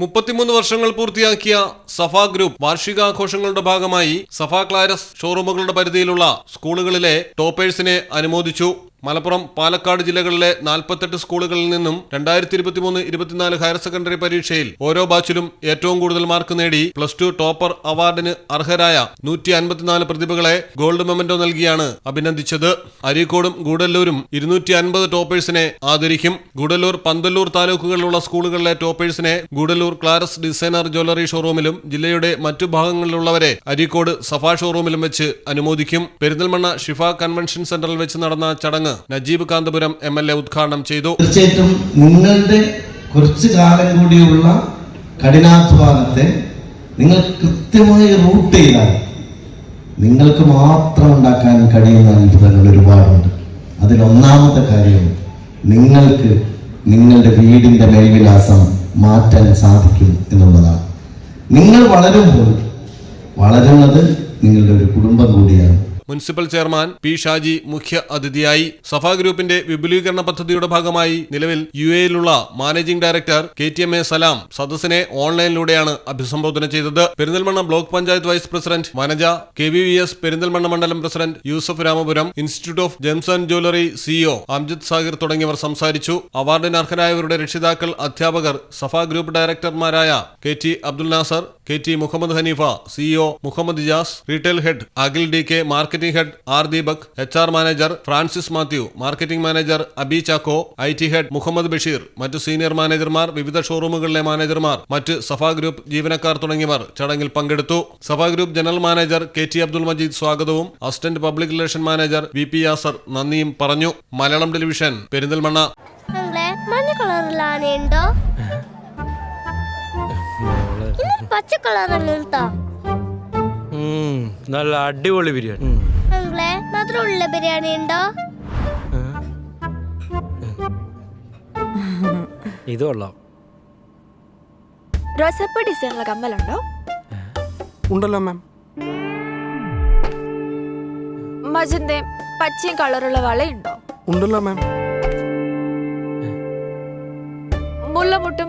മുപ്പത്തിമൂന്ന് വർഷങ്ങൾ പൂർത്തിയാക്കിയ സഫ ഗ്രൂപ്പ് വാർഷികാഘോഷങ്ങളുടെ ഭാഗമായി സഫ ക്ലാരസ് ഷോറൂമുകളുടെ പരിധിയിലുള്ള സ്കൂളുകളിലെ ടോപ്പേഴ്സിനെ അനുമോദിച്ചു. മലപ്പുറം പാലക്കാട് ജില്ലകളിലെ നാൽപ്പത്തെട്ട് സ്കൂളുകളിൽ നിന്നും രണ്ടായിരത്തി ഇരുപത്തിമൂന്ന് ഇരുപത്തിനാല് ഹയർ സെക്കൻഡറി പരീക്ഷയിൽ ഓരോ ബാച്ചിലും ഏറ്റവും കൂടുതൽ മാർക്ക് നേടി പ്ലസ് ടു ടോപ്പർ അവാർഡിന് അർഹരായ നൂറ്റി അൻപത്തിനാല് പ്രതിഭകളെ ഗോൾഡ് മെമന്റോ നൽകിയാണ് അഭിനന്ദിച്ചത്. അരീക്കോടും ഗൂഡല്ലൂരും ഇരുന്നൂറ്റി അൻപത് ടോപ്പേഴ്സിനെ ആദരിക്കും. ഗൂഡല്ലൂർ പന്തല്ലൂർ താലൂക്കുകളിലുള്ള സ്കൂളുകളിലെ ടോപ്പേഴ്സിനെ ഗൂഡല്ലൂർ ക്ലാരസ് ഡിസൈനർ ജ്വല്ലറി ഷോറൂമിലും ജില്ലയുടെ മറ്റു ഭാഗങ്ങളിലുള്ളവരെ അരീക്കോട് സഫാ ഷോറൂമിലും വെച്ച് അനുമോദിക്കും. പെരിന്തൽമണ്ണ ഷിഫ കൺവെൻഷൻ സെന്ററിൽ വെച്ച് നടന്ന ചടങ്ങ് Najeeb Kanthapuram M L A ഉദ്ഘാടനം ചെയ്തു. തീർച്ചയായിട്ടും നിങ്ങളുടെ കുറച്ചു കാലം കൂടിയുള്ള കഠിനാധ്വാനത്തെ നിങ്ങൾ കൃത്യമായി റൂട്ട് ചെയ്താൽ നിങ്ങൾക്ക് മാത്രം ഉണ്ടാക്കാൻ കഴിയുന്ന അത്ഭുതങ്ങൾ ഒരുപാടുണ്ട്. അതിലൊന്നാമത്തെ കാര്യം നിങ്ങൾക്ക് നിങ്ങളുടെ വീടിന്റെ മേൽവിലാസം മാറ്റാൻ സാധിക്കും എന്നുള്ളതാണ്. നിങ്ങൾ വളരുമ്പോൾ വളരുന്നത് നിങ്ങളുടെ ഒരു കുടുംബം കൂടിയാണ്. മുനിസിപ്പൽ ചെയർമാൻ പി ഷാജി മുഖ്യ അതിഥിയായി സഫ ഗ്രൂപ്പിന്റെ വിപുലീകരണ പദ്ധതിയുടെ ഭാഗമായി നിലവിൽ U എയിലുള്ള managing director K T M A Salam സദസ്സിനെ ഓൺലൈനിലൂടെയാണ് അഭിസംബോധന ചെയ്തത്. Perinthalmanna block panchayat vice president Vanaja K V V S Perinthalmanna മണ്ഡലം president Yusuf Ramapuram institute of gems and jewellery CEO Amjith Sagir തുടങ്ങിയവർ സംസാരിച്ചു. അവാർഡിന് അർഹരായവരുടെ രക്ഷിതാക്കൾ അധ്യാപകർ Safa group ഡയറക്ടർമാരായ K T Abdul Nasar K T Muhammad Hanifa CEO Muhammad Jas retail head Akhil D K marketing head R Deepak H R manager Francis Mathew marketing manager Abi Chacko I T head Muhammad Basheer മറ്റ് senior മാനേജർമാർ വിവിധ ഷോറൂമുകളിലെ മാനേജർമാർ മറ്റ് Safa group ജീവനക്കാർ തുടങ്ങിയവർ ചടങ്ങിൽ പങ്കെടുത്തു. Safa group general manager K T Abdul Majeed സ്വാഗതവും. Assistant public relation manager V P Yasar നന്ദിയും പറഞ്ഞു. മലയാളം ടെലിവിഷൻ പെരിന്തൽമണ്ണ. മഞ്ഞ പച്ച കളറല്ലേ നല്ല അടിപൊളി ബിരിയാണി. നിങ്ങളെ മധുരമുള്ള ബിരിയാണി ഉണ്ടോ? ഇത് കൊള്ളാം. റോസപ്പ് ഡിസൈനുള്ള കമ്മലുണ്ടോ? ഉണ്ടല്ലോ മാം. മജന്തയും പച്ചയും കളറുള്ള വളയുണ്ടോ? ഉണ്ടല്ലോ മാം. മുല്ലമുട്ടും